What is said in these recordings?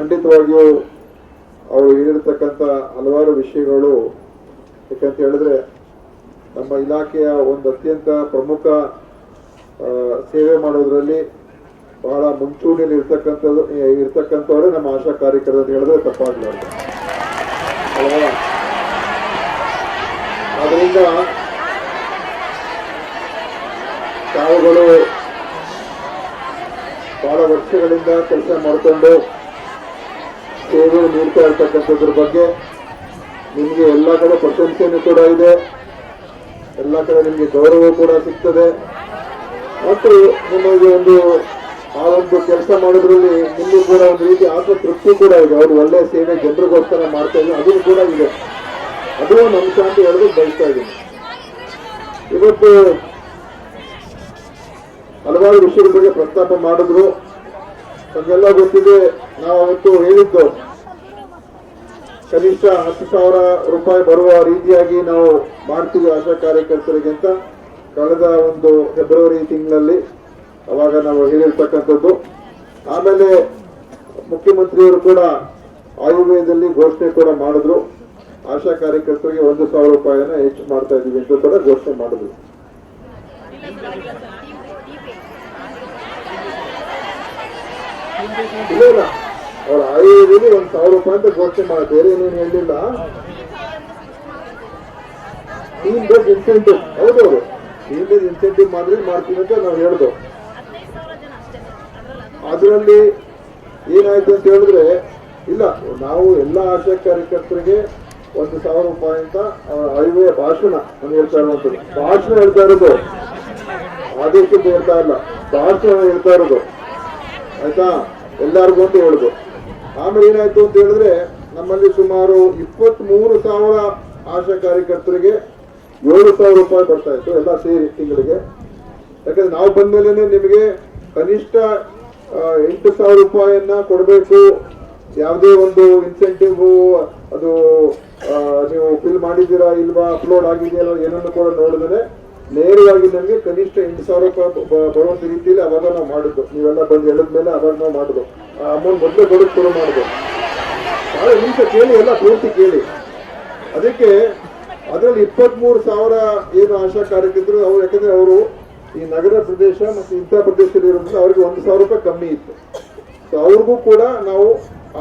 ಖಂಡಿತವಾಗಿಯೂ ಅವರು ಹೇಳಿರ್ತಕ್ಕಂಥ ಹಲವಾರು ವಿಷಯಗಳು, ಯಾಕಂತ ಹೇಳಿದ್ರೆ ನಮ್ಮ ಇಲಾಖೆಯ ಒಂದು ಅತ್ಯಂತ ಪ್ರಮುಖ ಸೇವೆ ಮಾಡೋದ್ರಲ್ಲಿ ಬಹಳ ಮುಂಚೂಣಿಯಲ್ಲಿ ಇರ್ತಕ್ಕಂಥದ್ದು ಇರ್ತಕ್ಕಂಥವರೇ ನಮ್ಮ ಆಶಾ ಕಾರ್ಯಕರ್ತರು ಅಂತ ಹೇಳಿದ್ರೆ ತಪ್ಪಾಗಲಾರ್ದು ಅಲ್ವಾ? ಅದರಿಂದ ತಾವುಗಳು ಬಹಳ ವರ್ಷಗಳಿಂದ ಕೆಲಸ ಮಾಡಿಕೊಂಡು ಸೇವೆ ನೀಡ್ತಾ ಇರ್ತಕ್ಕಂಥದ್ರ ಬಗ್ಗೆ ನಿಮಗೆ ಎಲ್ಲ ಕಡೆ ಪ್ರಶಂಸೆನೂ ಕೂಡ ಇದೆ. ಎಲ್ಲ ಕಡೆ ನಿಮಗೆ ಗೌರವ ಕೂಡ ಸಿಗ್ತದೆ. ಮತ್ತು ನಿಮಗೆ ಒಂದು ಆ ಒಂದು ಕೆಲಸ ಮಾಡೋದ್ರಲ್ಲಿ ನಿಮಗೆ ಕೂಡ ಒಂದು ರೀತಿ ಆತ್ಮತೃಪ್ತಿ ಕೂಡ ಇದೆ. ಅವರು ಒಳ್ಳೆಯ ಸೇವೆ ಜನರಿಗೋಸ್ಕರ ಮಾಡ್ತಾ ಇದ್ದಾರೆ ಅದು ಕೂಡ ಇದೆ. ಅದು ನಮ್ಮ ಶಾಂತಿ ಹೇಳೋದಕ್ಕೆ ಬಯಸ್ತಾ ಇದ್ದೀನಿ. ಇವತ್ತು ಹಲವಾರು ವಿಷಯಗಳ ಬಗ್ಗೆ ಪ್ರಸ್ತಾಪ ಮಾಡಿದ್ರು. ನಮಗೆಲ್ಲ ಗೊತ್ತಿದೆ ನಾವು ಅವತ್ತು ಹೇಳಿದ್ದು, ಕನಿಷ್ಠ ಹತ್ತು ಸಾವಿರ ರೂಪಾಯಿ ಬರುವ ರೀತಿಯಾಗಿ ನಾವು ಮಾಡ್ತೀವಿ ಆಶಾ ಕಾರ್ಯಕರ್ತರಿಗೆ ಅಂತ ಕಳೆದ ಒಂದು ಫೆಬ್ರವರಿ ತಿಂಗಳಲ್ಲಿ ಅವಾಗ ನಾವು ಹೇಳಿರ್ತಕ್ಕಂಥದ್ದು. ಆಮೇಲೆ ಮುಖ್ಯಮಂತ್ರಿಯವರು ಕೂಡ ಆಯುರ್ವೇದದಲ್ಲಿ ಘೋಷಣೆ ಕೂಡ ಮಾಡಿದ್ರು. ಆಶಾ ಕಾರ್ಯಕರ್ತರಿಗೆ ಒಂದು ಸಾವಿರ ರೂಪಾಯಿನ ಹೆಚ್ಚು ಮಾಡ್ತಾ ಇದ್ದೀವಿ ಅಂತ ಕೂಡ ಘೋಷಣೆ ಮಾಡಿದ್ರು. ಇಲ್ಲ. ಅವ್ರ ಐದು ಒಂದ್ ಸಾವಿರ ರೂಪಾಯಿ ಅಂತ ಘೋಷಣೆ ಮಾಡ, ಬೇರೆ ಏನೇನು ಹೇಳಿಲ್ಲ. ಟೀಮ್ ಬೇಸ್ ಇನ್ಸೆಂಟಿವ್ ಹೌದೌದು ಟೀಮ್ ಬೇಸ್ ಇನ್ಸೆಂಟಿವ್ ಮಾಡಿದ್ರೆ ಮಾಡ್ತೀವಿ ಅಂತ ನಾವು ಹೇಳ್ದು. ಅದರಲ್ಲಿ ಏನಾಯ್ತು ಅಂತ ಹೇಳಿದ್ರೆ, ಇಲ್ಲ, ನಾವು ಎಲ್ಲ ಆಶಾ ಕಾರ್ಯಕರ್ತರಿಗೆ ಒಂದು ಸಾವಿರ ರೂಪಾಯಿ ಅಂತ ಹೈವೇ ಭಾಷಣ ನಾನು ಹೇಳ್ತಾ ಇರುವಂಥದ್ದು. ಭಾಷಣ ಹೇಳ್ತಾ ಇರೋದು. ಆದೇಶಕ್ಕೆ ಹೇಳ್ತಾ ಇಲ್ಲ. ಭಾಷಣ ಹೇಳ್ತಾ ಇರೋದು. ಆಯ್ತಾ? ಎಲ್ಲಾರ್ಗು ಅಂತ ಹೇಳುದು. ಆಮೇಲೆ ಏನಾಯ್ತು ಅಂತ ಹೇಳಿದ್ರೆ ನಮ್ಮಲ್ಲಿ ಸುಮಾರು ಇಪ್ಪತ್ತ್ ಮೂರು ಸಾವಿರ ಆಶಾ ಕಾರ್ಯಕರ್ತರಿಗೆ ಏಳು ಸಾವಿರ ರೂಪಾಯಿ ಬರ್ತಾ ಇತ್ತು ಎಲ್ಲ ಸೇರಿ ತಿಂಗಳಿಗೆ. ಯಾಕಂದ್ರೆ ನಾವು ಬಂದ್ಮೇಲೆ ನಿಮಗೆ ಕನಿಷ್ಠ ಎಂಟು ಸಾವಿರ ರೂಪಾಯಿಯನ್ನ ಕೊಡಬೇಕು. ಯಾವುದೇ ಒಂದು ಇನ್ಸೆಂಟಿವ್ ಅದು ನೀವು ಫಿಲ್ ಮಾಡಿದ್ದೀರಾ ಇಲ್ವಾ ಅಪ್ಲೋಡ್ ಆಗಿದೆಯಲ್ಲ, ಏನನ್ನು ಕೂಡ ನೋಡಿದ್ರೆ ನೇರವಾಗಿ ನಮಗೆ ಕನಿಷ್ಠ ಎಂಟು ಸಾವಿರ ರೂಪಾಯಿ ಬರುವಂತ ರೀತಿಯಲ್ಲಿ ಅವಾಗ ನಾವು ಮಾಡಿದ್ದು ನೀವೆಲ್ಲ ಬಂದು ಹೇಳಿದ್ಮೇಲೆ ಅವಾಗ ನಾವು ಮಾಡಿದ್ರು ಆ ಅಮೌಂಟ್ ಮೊದಲೇ ಬರೋದು ಶುರು ಮಾಡಿದ್ರು ಭಾಳ ನಿಮಿಷ ಕೇಳಿ, ಎಲ್ಲ ಪೂರ್ತಿ ಕೇಳಿ. ಅದಕ್ಕೆ ಅದರಲ್ಲಿ ಇಪ್ಪತ್ಮೂರು ಸಾವಿರ ಏನು ಆಶಾ ಕಾರ್ಯಕರ್ತರು, ಅವ್ರು ಯಾಕಂದ್ರೆ ಅವರು ಈ ನಗರ ಪ್ರದೇಶ ಮತ್ತು ಇಂಥ ಪ್ರದೇಶದಲ್ಲಿ ಇರೋದ್ರಿಂದ ಅವ್ರಿಗೆ ಒಂದು ಸಾವಿರ ರೂಪಾಯಿ ಕಮ್ಮಿ ಇತ್ತು. ಸೊ ಅವ್ರಿಗೂ ಕೂಡ ನಾವು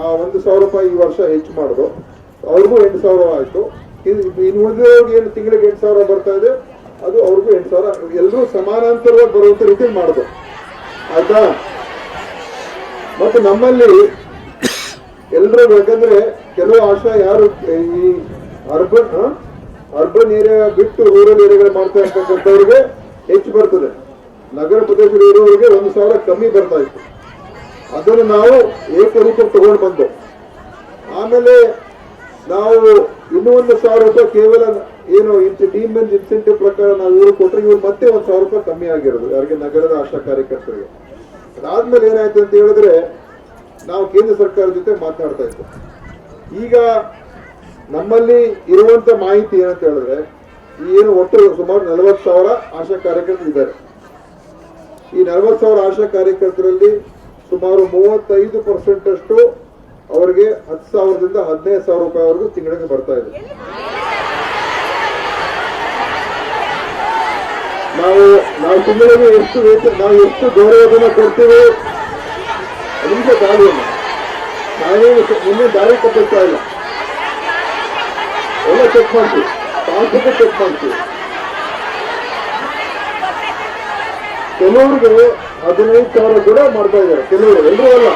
ಆ ಒಂದು ಸಾವಿರ ರೂಪಾಯಿ ಈ ವರ್ಷ ಹೆಚ್ಚು ಮಾಡಿದ್ರು ಅವ್ರಿಗೂ ಎಂಟು ಸಾವಿರ ಆಯಿತು. ಇನ್ನು ಇನ್ನು ಉಳಿದವ್ರಿಗೆ ಏನು ತಿಂಗಳಿಗೆ ಎಂಟು ಸಾವಿರ ಬರ್ತಾ ಇದೆ? ಅದು ಅವ್ರಿಗೂ ಎಂಟು ಸಾವಿರ ಎಲ್ಲರೂ ಸಮಾನಾಂತರವಾಗಿ ಬರುವಂತ ರೀತಿ ಮಾಡಬೇಕು ಆಯ್ತಾ? ಮತ್ತು ನಮ್ಮಲ್ಲಿ ಎಲ್ಲರೂ ಬೇಕಂದ್ರೆ ಕೆಲವು ಆಶಾ ಯಾರು, ಈ ಅರ್ಬನ್ ಅರ್ಬನ್ ಏರಿಯಾ ಬಿಟ್ಟು ರೂರಲ್ ಏರಿಯಾಗಳು ಮಾಡ್ತಾ ಇರ್ತಕ್ಕಂಥವ್ರಿಗೆ ಹೆಚ್ಚು ಬರ್ತದೆ. ನಗರ ಪ್ರದೇಶದಲ್ಲಿ ಇರುವವರಿಗೆ ಒಂದು ಸಾವಿರ ಕಮ್ಮಿ ಬರ್ತಾ ಇತ್ತು. ಅದನ್ನು ನಾವು ಏಕರೂಪಕ್ಕೆ ತಗೊಂಡು ಬಂದೆ ಆಮೇಲೆ ನಾವು ಇನ್ನೂ ಒಂದು ಸಾವಿರ ರೂಪಾಯಿ ಕೇವಲ ಏನು ಟೀಮ್ ಮೇಲೆ ಇನ್ಸೆಂಟಿವ್ ಪ್ರಕಾರ ನಾವು ಇವರು ಕೊಟ್ಟರೆ ಇವ್ರು ಮತ್ತೆ ಒಂದು ಸಾವಿರ ರೂಪಾಯಿ ಕಮ್ಮಿ ಆಗಿರೋದು, ಯಾರಿಗೆ ನಗರದ ಆಶಾ ಕಾರ್ಯಕರ್ತರಿಗೆ. ಅದಾದ್ಮೇಲೆ ಏನಾಯ್ತು ಅಂತ ಹೇಳಿದ್ರೆ, ನಾವು ಕೇಂದ್ರ ಸರ್ಕಾರದ ಜೊತೆ ಮಾತನಾಡ್ತಾ ಇದ್ವಿ ಈಗ ನಮ್ಮಲ್ಲಿ ಇರುವಂತ ಮಾಹಿತಿ ಏನಂತ ಹೇಳಿದ್ರೆ ಏನು ಒಟ್ಟು ಸುಮಾರು ನಲವತ್ತು ಸಾವಿರ ಆಶಾ ಕಾರ್ಯಕರ್ತರು ಇದ್ದಾರೆ. ಈ ನಲವತ್ತು ಸಾವಿರ ಆಶಾ ಕಾರ್ಯಕರ್ತರಲ್ಲಿ ಸುಮಾರು ಮೂವತ್ತೈದು ಪರ್ಸೆಂಟ್ ಅಷ್ಟು ಅವರಿಗೆ ಹತ್ತು ಸಾವಿರದಿಂದ ಹದಿನೈದು ಸಾವಿರ ರೂಪಾಯಿವರೆಗೂ ತಿಂಗಳಿಗೆ ಬರ್ತಾ ಇದೆ. ನಾವು ನಾವು ತಿಂಗಳಿಗೆ ಎಷ್ಟು ವೇತನ ನಾವು ಎಷ್ಟು ಗೌರವಧನ ಕೊಡ್ತೀವಿ ನಿಮಿಷ ದಾರಿಯನ್ನು ನಾವೇನು ನಿನ್ನೆ ದಾರಿ ತಪ್ಪಿಸ್ತಾ ಇಲ್ಲ. ಎಲ್ಲ ಚೆಕ್ ಮಾಡ್ತೀವಿ. ಪಾಸ್ಬುಕ್ ಚೆಕ್ ಮಾಡ್ತೀವಿ. ಕೆಲವರಿಗೆ ಹದಿನೈದು ಸಾವಿರ ಕೂಡ ಮಾಡ್ತಾ ಇದ್ದಾರೆ. ಕೆಲವರು ಎಲ್ಲರೂ ಅಲ್ಲ.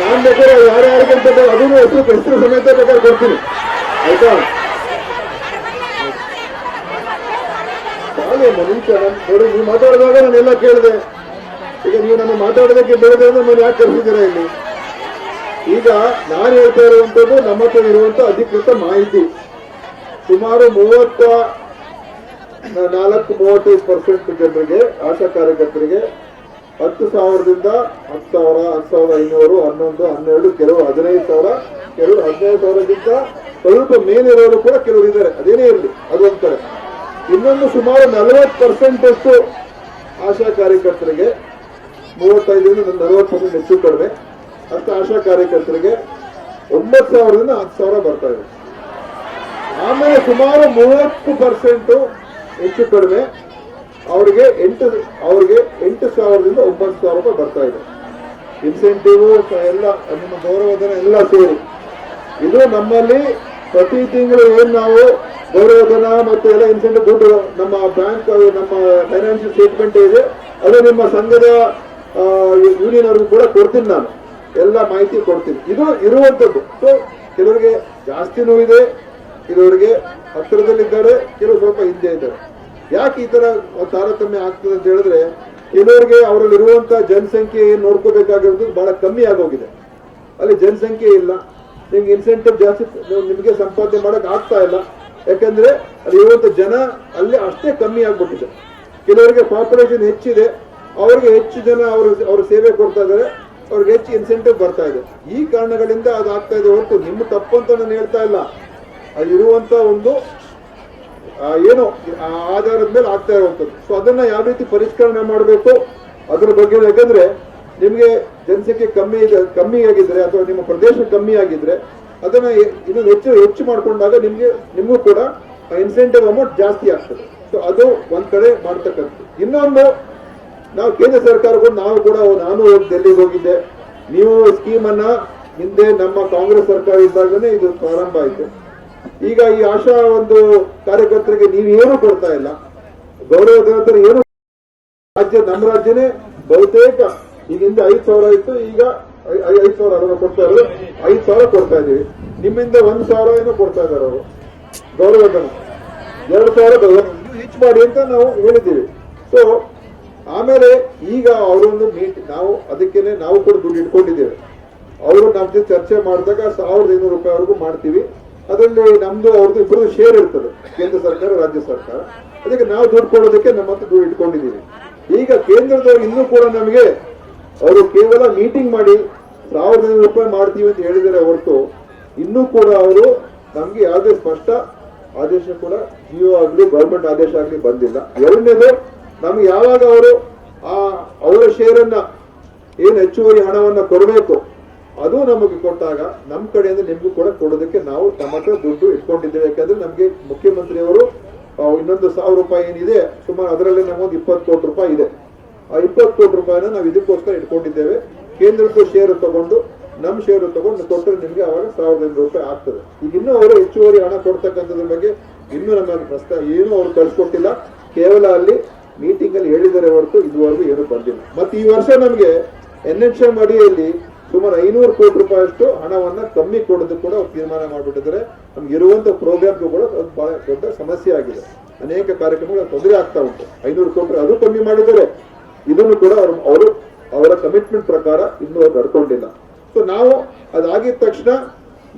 ನಾನು ಬೇಕಾದ್ರೆ ಯಾರ್ಯಾರಿಗೆ ಅಂತ ಅದನ್ನು ಹೆಸರು ಹೆಸರು ಸಮೇತ ಬೇಕಾದ್ರೆ ಕೊಡ್ತೀನಿ. ಆಯ್ತಾ? ಬಾಳೆ ನಿಮಿಷ ನಾನು ನೋಡಿ ನೀವು ಮಾತಾಡಿದಾಗ ನಾನೆಲ್ಲ ಕೇಳಿದೆ. ಈಗ ನೀವು ನನ್ನ ಮಾತಾಡೋದಕ್ಕೆ ಬೇರೆ ಅಂದ್ರೆ ನಾನು ಯಾಕೆ ಕರೆಸಿದ್ದೀರಾ ಇಲ್ಲಿ? ಈಗ ನಾನು ಹೇಳ್ತಾ ಇರುವಂತದ್ದು ನಮ್ಮ ಹತ್ರ ಇರುವಂತ ಅಧಿಕೃತ ಮಾಹಿತಿ. ಸುಮಾರು ಮೂವತ್ತ ನಾಲ್ಕು ಮೂವತ್ತೈದು ಪರ್ಸೆಂಟ್ ಜನರಿಗೆ, ಆಶಾ ಕಾರ್ಯಕರ್ತರಿಗೆ ಹತ್ತು ಸಾವಿರದಿಂದ ಹತ್ತು ಸಾವಿರ, ಹತ್ತು ಸಾವಿರದ ಐನೂರು, ಹನ್ನೊಂದು, ಹನ್ನೆರಡು, ಕೆಲವು ಹದಿನೈದು ಸಾವಿರ, ಕೆಲವು ಹದಿನೈದು ಸಾವಿರದಿಂದ ಸ್ವಲ್ಪ ಮೇಲಿರೋರು ಕೂಡ ಕೆಲವರು ಇದ್ದಾರೆ. ಅದೇನೇ ಇರಲಿ, ಅದು ಇನ್ನೊಂದು ಸುಮಾರು ನಲವತ್ತು ಪರ್ಸೆಂಟ್ ಅಷ್ಟು ಆಶಾ ಕಾರ್ಯಕರ್ತರಿಗೆ, ಮೂವತ್ತೈದರಿಂದ ನಲವತ್ತು ಪರ್ಸೆಂಟ್ ಹೆಚ್ಚು ಕಡಿಮೆ. ಅಷ್ಟು ಆಶಾ ಕಾರ್ಯಕರ್ತರಿಗೆ ಒಂಬತ್ತು ಸಾವಿರದಿಂದ ಹತ್ತು ಸಾವಿರ ಬರ್ತಾ ಇದೆ. ಆಮೇಲೆ ಸುಮಾರು ಮೂವತ್ತು ಪರ್ಸೆಂಟ್ ಹೆಚ್ಚು ಕಡಿಮೆ ಅವರಿಗೆ ಎಂಟು, ಅವ್ರಿಗೆ ಎಂಟು ಸಾವಿರದಿಂದ ಒಂಬತ್ತು ಸಾವಿರ ರೂಪಾಯಿ ಬರ್ತಾ ಇದೆ. ಇನ್ಸೆಂಟಿವ್ ಎಲ್ಲ, ನಿಮ್ಮ ಗೌರವಧನ ಎಲ್ಲ ಸೇರಿ. ಇದು ನಮ್ಮಲ್ಲಿ ಪ್ರತಿ ತಿಂಗಳು ಏನು ನಾವು ಗೌರವಧನ ಮತ್ತು ಎಲ್ಲ ಇನ್ಸೆಂಟಿವ್ ದುಡ್ಡು ನಮ್ಮ ಬ್ಯಾಂಕ್ ನಮ್ಮ ಫೈನಾನ್ಷಿಯಲ್ ಸ್ಟೇಟ್ಮೆಂಟ್ ಇದೆ. ಅದು ನಿಮ್ಮ ಸಂಘದ ಯೂನಿಯನ್ ಅವ್ರಿಗೂ ಕೂಡ ಕೊಡ್ತೀನಿ ನಾನು. ಎಲ್ಲ ಮಾಹಿತಿ ಕೊಡ್ತೀನಿ. ಇದು ಇರುವಂತದ್ದು. ಸೊ ಕೆಲವರಿಗೆ ಜಾಸ್ತಿನೂ ಇದೆ ಕೆಲವರಿಗೆ ಹತ್ತಿರದಲ್ಲಿದ್ದಾರೆ ಕೆಲವು ಸ್ವಲ್ಪ ಹಿಂದೆ ಇದ್ದಾರೆ. ಯಾಕೆ ಈ ತರ ತಾರತಮ್ಯ ಆಗ್ತದೆ ಅಂತ ಹೇಳಿದ್ರೆ, ಕೆಲವರಿಗೆ ಅವರಲ್ಲಿ ಇರುವಂತ ಜನಸಂಖ್ಯೆ ಏನ್ ನೋಡ್ಕೋಬೇಕಾಗಿರೋದು ಬಹಳ ಕಮ್ಮಿ ಆಗೋಗಿದೆ. ಅಲ್ಲಿ ಜನಸಂಖ್ಯೆ ಇಲ್ಲ. ನಿಮ್ಗೆ ಇನ್ಸೆಂಟಿವ್ ಜಾಸ್ತಿ, ನಿಮಗೆ ಸಂಪಾದನೆ ಮಾಡಕ್ ಆಗ್ತಾ ಇಲ್ಲ. ಯಾಕಂದ್ರೆ ಅಲ್ಲಿ ಇರುವಂತ ಜನ ಅಲ್ಲಿ ಅಷ್ಟೇ ಕಮ್ಮಿ ಆಗ್ಬಿಟ್ಟಿದೆ. ಕೆಲವರಿಗೆ ಪಾಪ್ಯುಲೇಷನ್ ಹೆಚ್ಚಿದೆ. ಅವ್ರಿಗೆ ಹೆಚ್ಚು ಜನ ಅವರು ಅವ್ರ ಸೇವೆ ಕೊಡ್ತಾ ಇದ್ದಾರೆ. ಅವ್ರಿಗೆ ಹೆಚ್ಚು ಇನ್ಸೆಂಟಿವ್ ಬರ್ತಾ ಇದೆ. ಈ ಕಾರಣಗಳಿಂದ ಅದು ಆಗ್ತಾ ಇದೆ ಹೊರತು ನಿಮ್ಮ ತಪ್ಪು ಅಂತ ನಾನು ಹೇಳ್ತಾ ಇಲ್ಲ. ಅಲ್ಲಿರುವಂತ ಒಂದು ಏನು ಆಧಾರದ ಮೇಲೆ ಆಗ್ತಾ ಇರುವಂಥದ್ದು. ಸೊ ಅದನ್ನ ಯಾವ ರೀತಿ ಪರಿಷ್ಕರಣೆ ಮಾಡಬೇಕು? ಅದ್ರ ಬಗ್ಗೆ ಯಾಕಂದ್ರೆ ನಿಮ್ಗೆ ಜನಸಂಖ್ಯೆ ಕಮ್ಮಿ ಇದೆ, ಕಮ್ಮಿ ಆಗಿದ್ರೆ ಅಥವಾ ನಿಮ್ಮ ಪ್ರದೇಶ ಕಮ್ಮಿ ಆಗಿದ್ರೆ ಅದನ್ನ ಇದು ಹೆಚ್ಚು ಹೆಚ್ಚು ಮಾಡ್ಕೊಂಡಾಗ ನಿಮಗೆ, ನಿಮಗೂ ಕೂಡ ಇನ್ಸೆಂಟಿವ್ ಅಮೌಂಟ್ ಜಾಸ್ತಿ ಆಗ್ತದೆ. ಸೊ ಅದು ಒಂದು ಕಡೆ ಮಾಡ್ತಕ್ಕಂಥದ್ದು. ಇನ್ನೊಂದು, ನಾವು ಕೇಂದ್ರ ಸರ್ಕಾರಕ್ಕೂ ನಾವು ಕೂಡ, ನಾನು ಡೆಲ್ಲಿಗೆ ಹೋಗಿದ್ದೆ. ನೀವು ಸ್ಕೀಮನ್ನು ಹಿಂದೆ ನಮ್ಮ ಕಾಂಗ್ರೆಸ್ ಸರ್ಕಾರ ಇದ್ದಾಗಲೇ ಇದು ಪ್ರಾರಂಭ ಆಯಿತು. ಈಗ ಈ ಆಶಾ ಒಂದು ಕಾರ್ಯಕರ್ತರಿಗೆ ನೀವು ಏನು ಕೊಡ್ತಾ ಇಲ್ಲ. ಗೌರವಧನ ಏನು ರಾಜ್ಯ, ನಮ್ಮ ರಾಜ್ಯನೇ ಬಹುತೇಕ. ಈಗ ಹಿಂದೆ ಐದು ಸಾವಿರ ಇತ್ತು ಈಗ ಐದು ಸಾವಿರ ಅರವತ್ತು ಕೊಡ್ತಾ ಇರೋದು. ಐದ್ ಸಾವಿರ ಕೊಡ್ತಾ ಇದೀವಿ ನಿಮ್ಮಿಂದ ಒಂದ್ ಸಾವಿರ ಏನೋ ಕೊಡ್ತಾ ಇದ್ದಾರೆ ಅವರು. ಗೌರವಧನ. ಎರಡು ಸಾವಿರ ಹೆಚ್ಚು ಮಾಡಿ ಅಂತ ನಾವು ಹೇಳಿದ್ದೀವಿ. ಸೊ ಆಮೇಲೆ ಈಗ ಅವರೊಂದು ಮೀಟ್ ನಾವು ಅದಕ್ಕೇನೆ ನಾವು ಕೂಡ ದುಡ್ಡು ಇಟ್ಕೊಂಡಿದ್ದೇವೆ. ಅವರು ನಮ್ಮ ಜೊತೆ ಚರ್ಚೆ ಮಾಡಿದಾಗ ಸಾವಿರದ ಐನೂರು ರೂಪಾಯಿವರೆಗೂ ಮಾಡ್ತೀವಿ. ಅದರಲ್ಲಿ ನಮ್ದು ಅವ್ರದ್ದು ಇಬ್ಬರದ್ದು ಶೇರ್ ಇರ್ತದೆ, ಕೇಂದ್ರ ಸರ್ಕಾರ, ರಾಜ್ಯ ಸರ್ಕಾರ. ಅದಕ್ಕೆ ನಾವು ದುಡ್ಡು ಕೊಡೋದಕ್ಕೆ ನಮ್ಮ ಹತ್ರ ದುಡ್ಡು ಇಟ್ಕೊಂಡಿದ್ದೀವಿ. ಈಗ ಕೇಂದ್ರದವ್ರು ಇನ್ನೂ ಕೂಡ ನಮಗೆ ಅವರು ಕೇವಲ ಮೀಟಿಂಗ್ ಮಾಡಿ ಸಾವಿರದ ರೂಪಾಯಿ ಮಾಡ್ತೀವಿ ಅಂತ ಹೇಳಿದರೆ ಹೊರತು ಇನ್ನೂ ಕೂಡ ಅವರು ನಮಗೆ ಯಾವುದೇ ಸ್ಪಷ್ಟ ಆದೇಶ ಕೂಡ ಜಿಯೋ ಆಗಲಿ ಗೌರ್ಮೆಂಟ್ ಆದೇಶ ಆಗಲಿ ಬಂದಿಲ್ಲ. ಎರಡನೇದು, ನಮ್ಗೆ ಯಾವಾಗ ಅವರು ಆ ಅವರ ಶೇರನ್ನ ಏನು ಹೆಚ್ಚುವರಿ ಹಣವನ್ನ ಕೊಡಬೇಕು, ಅದು ನಮಗೆ ಕೊಟ್ಟಾಗ ನಮ್ಮ ಕಡೆಯಿಂದ ನಿಮಗೂ ಕೂಡ ಕೊಡೋದಕ್ಕೆ ನಾವು ತಮ್ಮ ದುಡ್ಡು ಇಟ್ಕೊಂಡಿದ್ದೇವೆ. ಯಾಕಂದ್ರೆ ನಮಗೆ ಮುಖ್ಯಮಂತ್ರಿಯವರು ಇನ್ನೊಂದು ಸಾವಿರ ರೂಪಾಯಿ ಏನಿದೆ, ಸುಮಾರು ಅದರಲ್ಲಿ ನಮಗೊಂದು ಇಪ್ಪತ್ತು ಕೋಟಿ ರೂಪಾಯಿ ಇದೆ. ಆ ಇಪ್ಪತ್ತು ಕೋಟಿ ರೂಪಾಯಿನ ನಾವು ಇದಕ್ಕೋಸ್ಕರ ಇಟ್ಕೊಂಡಿದ್ದೇವೆ. ಕೇಂದ್ರದ್ದು ಷೇರು ತಗೊಂಡು ನಮ್ಮ ಷೇರು ತಗೊಂಡು ಕೊಟ್ಟರೆ ನಿಮ್ಗೆ ಅವಾಗ ಸಾವಿರದ ಐನೂರು ರೂಪಾಯಿ ಆಗ್ತದೆ. ಈಗ ಇನ್ನೂ ಅವರು ಹೆಚ್ಚುವರಿ ಹಣ ಕೊಡ್ತಕ್ಕಂಥದ್ರ ಬಗ್ಗೆ ಇನ್ನೂ ನಮ್ಮ ಪ್ರಸ್ತಾವ ಏನು ಅವ್ರು ಕಳ್ಸಿಕೊಟ್ಟಿಲ್ಲ. ಕೇವಲ ಅಲ್ಲಿ ಮೀಟಿಂಗ್ ಅಲ್ಲಿ ಹೇಳಿದರೆ ಹೊರತು ಇದುವರೆಗೂ ಏನು ಬಂದಿಲ್ಲ. ಮತ್ತೆ ಈ ವರ್ಷ ನಮಗೆ ಎನ್ ಎಚ್ ಎಂ ಅಡಿಯಲ್ಲಿ ಸುಮಾರು ಐನೂರು ಕೋಟಿ ರೂಪಾಯಿಯಷ್ಟು ಹಣವನ್ನ ಕಮ್ಮಿ ಕೊಡೋದು ಕೂಡ ತೀರ್ಮಾನ ಮಾಡಿಬಿಟ್ಟಿದ್ದಾರೆ. ನಮ್ಗೆ ಇರುವಂತ ಪ್ರೋಗ್ರಾಮ್ಗೂ ಕೂಡ ಬಹಳ ದೊಡ್ಡ ಸಮಸ್ಯೆ ಆಗಿದೆ. ಅನೇಕ ಕಾರ್ಯಕ್ರಮಗಳು ತೊಂದರೆ ಆಗ್ತಾ ಉಂಟು. ಐನೂರು ಕೋಟಿ ಅದು ಕಮ್ಮಿ ಮಾಡಿದರೆ ಇದನ್ನು ಕೂಡ ಅವರು ಅವರು ಕಮಿಟ್ಮೆಂಟ್ ಪ್ರಕಾರ ಇನ್ನೂ ಅವ್ರು ನಡ್ಕೊಂಡಿಲ್ಲ. ಸೊ ನಾವು ಅದಾಗಿದ ತಕ್ಷಣ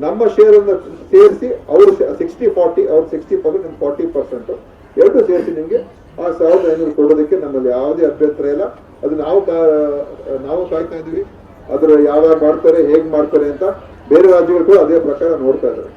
ನಮ್ಮ ಶೇರನ್ನು ಸೇರಿಸಿ ಅವರು ಸಿಕ್ಸ್ಟಿ ಫಾರ್ಟಿ ಅವ್ರ ಸಿಕ್ಸ್ಟಿ ಪರ್ಸೆಂಟ್ ಫಾರ್ಟಿ ಪರ್ಸೆಂಟ್ ಎರಡು ಸೇರಿಸಿ ನಿಮಗೆ ಆ ಸಾವಿರದ ಐನೂರು ಕೊಡೋದಕ್ಕೆ ನಮ್ಮಲ್ಲಿ ಯಾವುದೇ ಅಭ್ಯಂತರ ಇಲ್ಲ. ಅದು ನಾವು ನಾವು ಕಾಯ್ತಾ ಇದ್ವಿ ಅದ್ರ ಯಾವ್ಯಾವ ಮಾಡ್ತಾರೆ, ಹೇಗ್ ಮಾಡ್ತಾರೆ ಅಂತ ಬೇರೆ ರಾಜ್ಯಗಳು ಕೂಡ ಅದೇ ಪ್ರಕಾರ ನೋಡ್ತಾ ಇದ್ದಾರೆ.